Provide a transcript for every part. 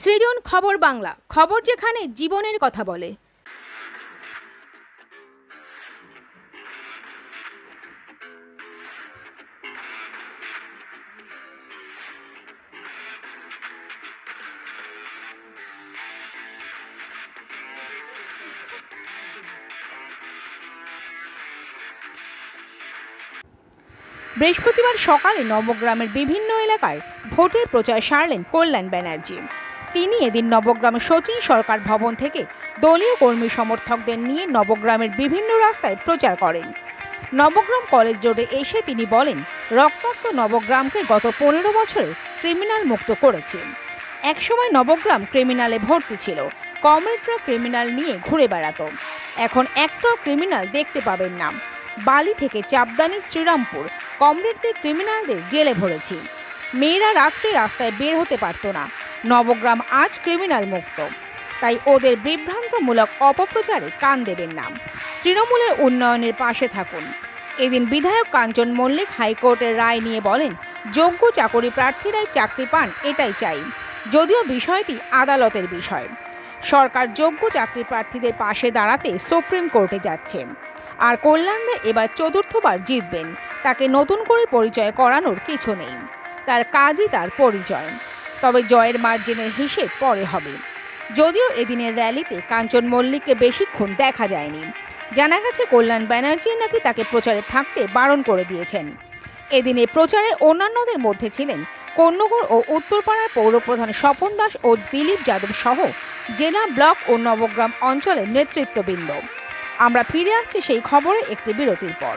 সৃজন খবর বাংলা। খবর যেখানে জীবনের কথা বলে। বৃহস্পতিবার সকালে নবগ্রামের বিভিন্ন এলাকায় ভোটের প্রচার সারলেন কল্যাণ ব্যানার্জি। তিনি এদিন নবগ্রামের সচিন সরকার ভবন থেকে দলীয় কর্মী সমর্থকদের নিয়ে নবগ্রামের বিভিন্ন রাস্তায় প্রচার করেন। নবগ্রাম কলেজ রোডে এসে তিনি বলেন, রক্তাক্ত নবগ্রামকে গত পনেরো বছরে ক্রিমিনাল মুক্ত করেছে। একসময় নবগ্রাম ক্রিমিনালে ভর্তি ছিল, কমরেডরা ক্রিমিনাল নিয়ে ঘুরে বেড়াতো। এখন একটাও ক্রিমিনাল দেখতে পাবেন না। বালি থেকে চাপদানি শ্রীরামপুর, কমরেডদের ক্রিমিনালদের জেলে ভরেছি। মেয়েরা রাত্রে রাস্তায় বের হতে পারতো না। নবগ্রাম আজ ক্রিমিনাল মুক্ত। তাই ওদের বিভ্রান্তমূলক অপপ্রচারে কান দেবেন না। তৃণমূলের উন্নয়নের পাশে থাকুন। এদিন বিধায়ক কাঞ্চন মল্লিক হাইকোর্টের রায় নিয়ে বলেন, যোগ্য চাকরি প্রার্থীরাই চাকরি পান, এটাই চাই। যদিও বিষয়টি আদালতের বিষয়। সরকার যোগ্য চাকরি প্রার্থীদের পাশে দাঁড়াতে সুপ্রিম কোর্টে যাচ্ছে। আর কল্যাণদে এবার চতুর্থবার জিতবেন। তাকে নতুন করে পরিচয় করানোর কিছু নেই। তার কাজই তার পরিচয়। তবে জয়ের মার্জিনের হিসেব পরে হবে। যদিও এদিনের র্যালিতে কাঞ্চন মল্লিককে বেশিক্ষণ দেখা যায়নি। জানা গেছে কল্যাণ ব্যানার্জি নাকি তাকে প্রচারে থাকতে বারণ করে দিয়েছেন। এদিনে প্রচারে অন্যান্যদের মধ্যে ছিলেন কন্যগড় ও উত্তরপাড়ার পৌরপ্রধান স্বপন দাস ও দিলীপ যাদব সহ জেলা ব্লক ও নবগ্রাম অঞ্চলের নেতৃত্ববৃন্দ। আমরা ফিরে আসছি সেই খবরে একটি বিরতির পর।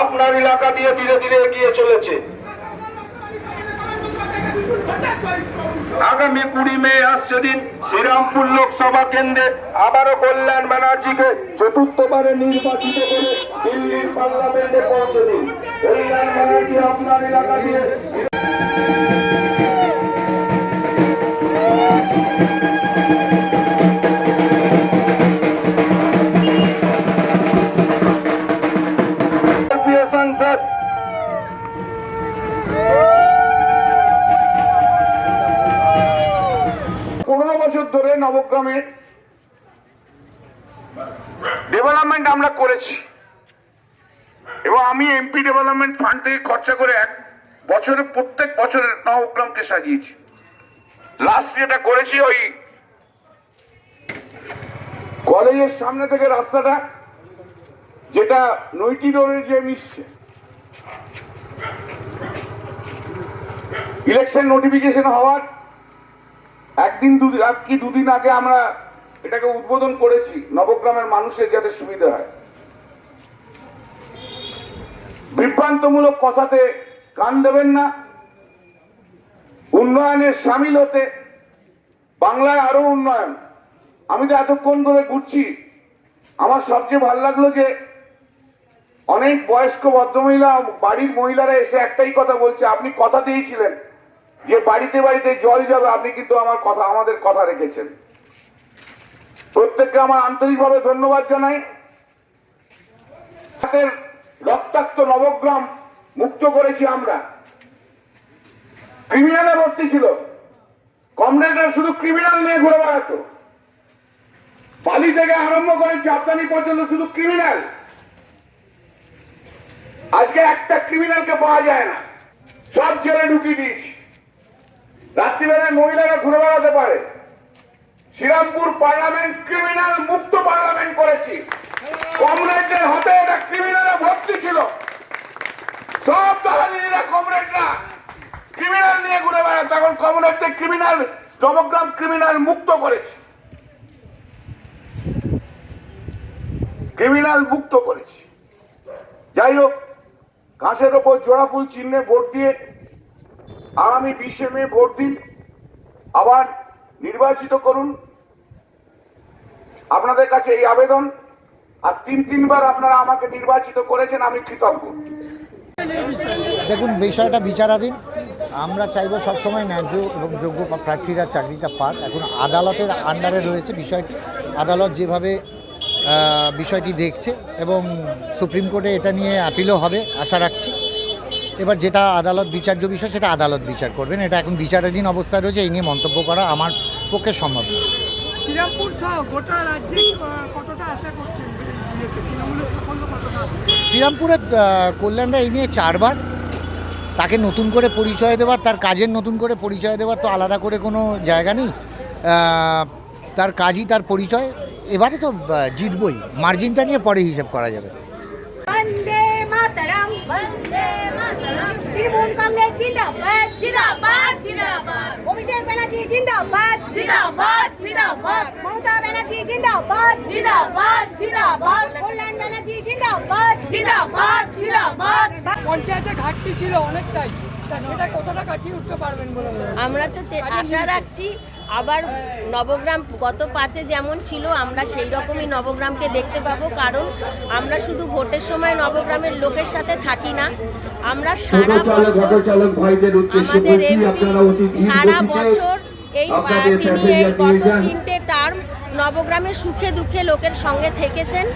আপনার এলাকা দিয়ে ধীরে ধীরে এগিয়ে চলেছে। আগামী কুড়ি মে আসছে দিন শ্রীরামপুর লোকসভা কেন্দ্রে আবারও কল্যাণ ব্যানার্জিকে চতুর্থবারে নির্বাচিত করে দিল্লির পার্লামেন্টে পৌঁছে দিন। কল্যাণ ব্যানার্জি আপনার এলাকা দিয়ে ধরে ডেভেলপমেন্ট আমরা করেছি। এবং আমি এমপি ডেভেলপমেন্ট ফান্ড থেকে খরচা করে এক বছরে, প্রত্যেক বছরে নবগ্রামকে সাজিয়েছি। লাস্ট যেটা করেছি ওই কলেজের সামনে থেকে রাস্তাটা, যেটা নৈটি রোডে যে মিশছে ইলেকশন নোটিফিকেশন হওয়ার একদিন দুদিন আর কি দুদিন আগে আমরা এটাকে উদ্বোধন করেছি, নবগ্রামের মানুষের যাতে সুবিধা হয়। বিভ্রান্তমূলক কথাতে কান দেবেন না উন্নয়নের সামিল হতে, বাংলায় আরও উন্নয়ন। আমি তো এতক্ষণ ধরে ঘুরছি, আমার সবচেয়ে ভালো লাগল যে অনেক বয়স্ক ভদ্রমহিলা বাড়ির মহিলারা এসে একটাই কথা বলছে, আপনি কথা দিয়েছিলেন। যে বাড়িতে বাড়িতে জল যাবে, আপনি কিন্তু আমার কথা, আমাদের কথা রেখেছেন। প্রত্যেককে আমার আন্তরিকভাবে ধন্যবাদ জানাই। রক্তাক্ত নবগ্রাম মুক্ত করেছি আমরা। ক্রিমিনালে ভর্তি ছিল। কমরেডরা শুধু ক্রিমিনাল নিয়ে ঘুরে বেড়াতো। বালি থেকে আরম্ভ করে চাপদানি পর্যন্ত শুধু ক্রিমিনাল। আজকে একটা ক্রিমিনালকে পাওয়া যায় না। সব জেলে ঢুকিয়ে দিয়েছি। রাত্রিবেলায় মহিলারা ঘুরে বেড়াতে পারে। শ্রীরামপুর পার্লামেন্ট ক্রিমিনাল মুক্ত পার্লামেন্ট করেছি। কমরেডদের হাতে এটা ক্রিমিনালে ভর্তি ছিল। সব তাহালিরা কমরেডরা। ক্রিমিনাল নিয়ে ঘুরে বেড়াচ্ছে। এখন কমরেডদের ক্রিমিনাল, ডমোগ্রাম ক্রিমিনাল মুক্ত করেছি। ক্রিমিনাল মুক্ত করেছি। যাই হোক, ঘাসের ওপর জোড়া ফুল, চিহ্নে ভোট দিয়ে আগামী বিশে মে ভোট দিন। আবার নির্বাচিত করুন। আপনাদের কাছে এই আবেদন। আর তিন তিনবার আপনারা আমাকে নির্বাচিত করেছেন, আমি কৃতজ্ঞ। দেখুন, বিষয়টা বিচারাধীন। আমরা চাইব সবসময় ন্যায্য এবং যোগ্য প্রার্থীরা চাকরিটা পাক। এখন আদালতের আন্ডারে রয়েছে বিষয়টি। আদালত যেভাবে বিষয়টি দেখছে এবং সুপ্রিম কোর্টে এটা নিয়ে আপিলও হবে, আশা রাখছি। এবার যেটা আদালত বিচার্য বিষয় সেটা আদালত বিচার করবেন। এটা এখন বিচারাধীন অবস্থায় রয়েছে এই নিয়ে মন্তব্য করা আমার পক্ষে সম্ভব নয়। শ্রীরামপুর কল্যাণদা এই নিয়ে চারবার তাকে নতুন করে পরিচয় দেওয়ার তার কাজের নতুন করে পরিচয় দেওয়ার তো আলাদা করে কোনো জায়গা নেই। তার কাজই তার পরিচয়। এবারে তো জিতবই। মার্জিনটা নিয়ে পরে হিসেব করা যাবে। মাতরম বন্দে মাতরম। তৃণমূল কংগ্রেস জিন্দাবাদ জিন্দাবাদ। জিন্দাবাদ। অভিষেক ব্যানার্জি জিন্দাবাদ। জিন্দাবাদ জিন্দাবাদ। মমতা ব্যানার্জি জিন্দাবাদ। জিন্দাবাদ জিন্দাবাদ। কল্যাণ ব্যানার্জি জিন্দাবাদ। জিন্দাবাদ। জিন্দাবাদ পঞ্চায়েতে ঘাটতি ছিল অনেকটাই। তা সেটা কতটা কাটিয়ে উঠতে পারবেন বলে আমরা তো আশা রাখছি আবার নবগ্রাম গত পাঁচে যেমন ছিল আমরা সেই রকমই নবগ্রামকে দেখতে পাবো কারণ আমরা শুধু ভোটের সময় নবগ্রামের লোকের সাথে থাকি না। আমরা সারা বছর আমাদের এমপি সারা বছর এই তিনি এই গত তিনটে টার্ম নবগ্রামের সুখে দুঃখে লোকের সঙ্গে থেকেছেন।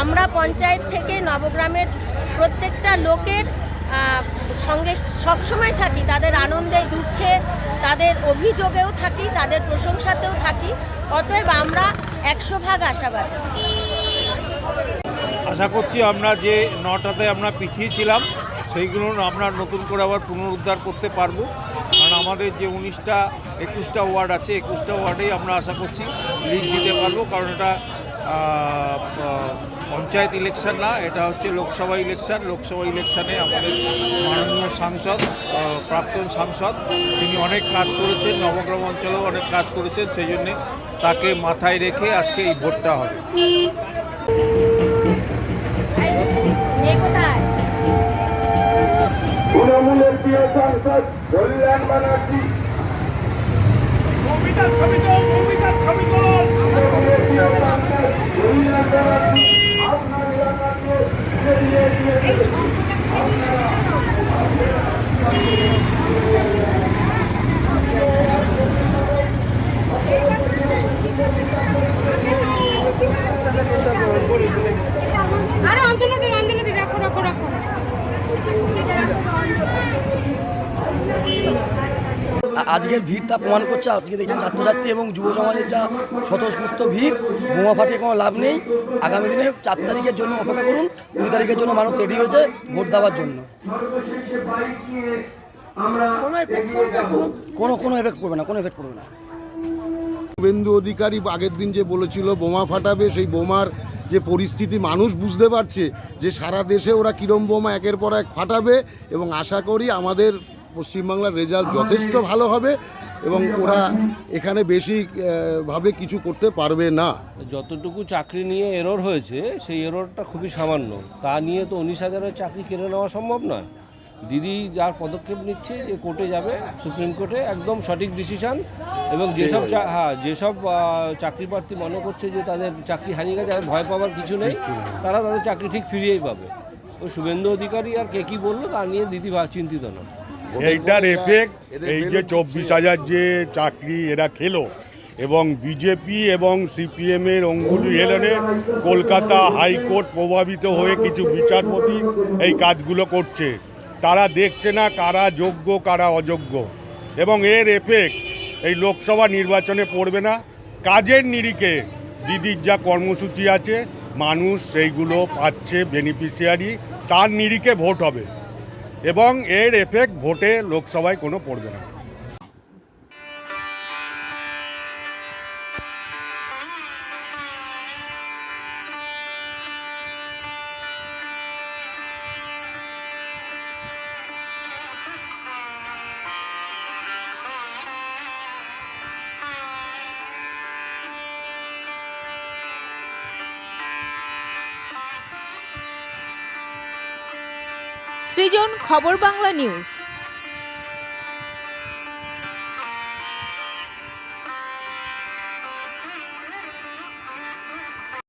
আমরা পঞ্চায়েত থেকে নবগ্রামের প্রত্যেকটা লোকের সঙ্গে সবসময় থাকি, তাদের আনন্দে, দুঃখে, তাদের অভিযোগেও থাকি, তাদের প্রশংসাতেও থাকি, অতএব আমরা একশো ভাগ আশাবাদী। আশা করছি আমরা যে নটাতে আমরা পিছিয়ে ছিলাম, সেইগুলো আমরা নতুন করে আবার পুনরুদ্ধার করতে পারব। কারণ আমাদের যে উনিশটা, একুশটা ওয়ার্ড আছে, একুশটা ওয়ার্ডেই আমরা আশা করছি লিড দিতে পারব, কারণ এটা পঞ্চায়েত ইলেকশন না এটা হচ্ছে লোকসভা ইলেকশন লোকসভা ইলেকশনে আমাদের মাননীয় সাংসদ প্রাক্তন সাংসদ তিনি অনেক কাজ করেছেন নবগ্রাম অঞ্চলেও অনেক কাজ করেছেন সেই জন্যে তাকে মাথায় রেখে আজকে এই ভোটটা হবে। তৃণমূলের প্রিয় সাংসদ কল্যাণ ব্যানার্জি। তৃণমূলের প্রিয় সাংসদ কল্যাণ ব্যানার্জি। ফিরিয়ে দিয়েছে আরে অঞ্জলি দিন অঞ্জলি দিন রাখো রাখো রাখো আ- ভিড় তা প্রমাণ করছে, আজকে দেখছেন ছাত্রছাত্রী এবং যুব সমাজের যা স্বতঃস্ফূর্ত ভিড়, বোমা ফাটিয়ে কোনো লাভ নেই। আগামী দিনে চার তারিখের জন্য অপেক্ষা করুন, কুড়ি তারিখের জন্য মানুষ রেডি হয়েছে ভোট দেওয়ার জন্য। কোনো কোনো এফেক্ট পড়বে না, কোনো এফেক্ট পড়বে না। শুভেন্দু অধিকারী আগের দিন যে বলেছিল, বোমা ফাটাবে, সেই বোমার যে পরিস্থিতি মানুষ বুঝতে পারছে, যে সারা দেশে ওরা কিরম বোমা একের পর এক ফাটাবে, এবং আশা করি আমাদের পশ্চিমবাংলার রেজাল্ট যথেষ্ট ভালো হবে এবং ওরা এখানে বেশি ভাবে কিছু করতে পারবে না। যতটুকু চাকরি নিয়ে এরর হয়েছে সেই এররটা খুবই সামান্য। তা নিয়ে তো উনিশ হাজারের চাকরি কেড়ে নেওয়া সম্ভব নয়। দিদি যার পদক্ষেপ নিচ্ছে যে কোর্টে যাবে সুপ্রিম কোর্টে একদম সঠিক ডিসিশন এবং যেসব হ্যাঁ যেসব চাকরি প্রার্থী মনে করছে যে তাদের চাকরি হারিয়ে গেছে আর ভয় পাওয়ার কিছু নেই তারা তাদের চাকরি ঠিক ফিরিয়েই পাবে। ওই শুভেন্দু অধিকারী আর কে কী বলল তা নিয়ে দিদি চিন্তিত না এইটার এফেক্ট এই যে চব্বিশ হাজার যে চাকরি এরা খেলো এবং বিজেপি এবং সিপিএমের অঙ্গুলি হেলনে কলকাতা হাইকোর্ট প্রভাবিত হয়ে কিছু বিচারপতি এই কাজগুলো করছে। তারা দেখছে না কারা যোগ্য কারা অযোগ্য। এবং এর এফেক্ট এই লোকসভা নির্বাচনে পড়বে না। কাজের নিরিখে দিদির যা কর্মসূচি আছে মানুষ সেইগুলো পাচ্ছে বেনিফিশিয়ারি তার নিরিখে ভোট হবে। এবং এর এফেক্ট ভোটে লোকসভায় কোনো পড়বে না। সৃজন খবর বাংলা নিউজ।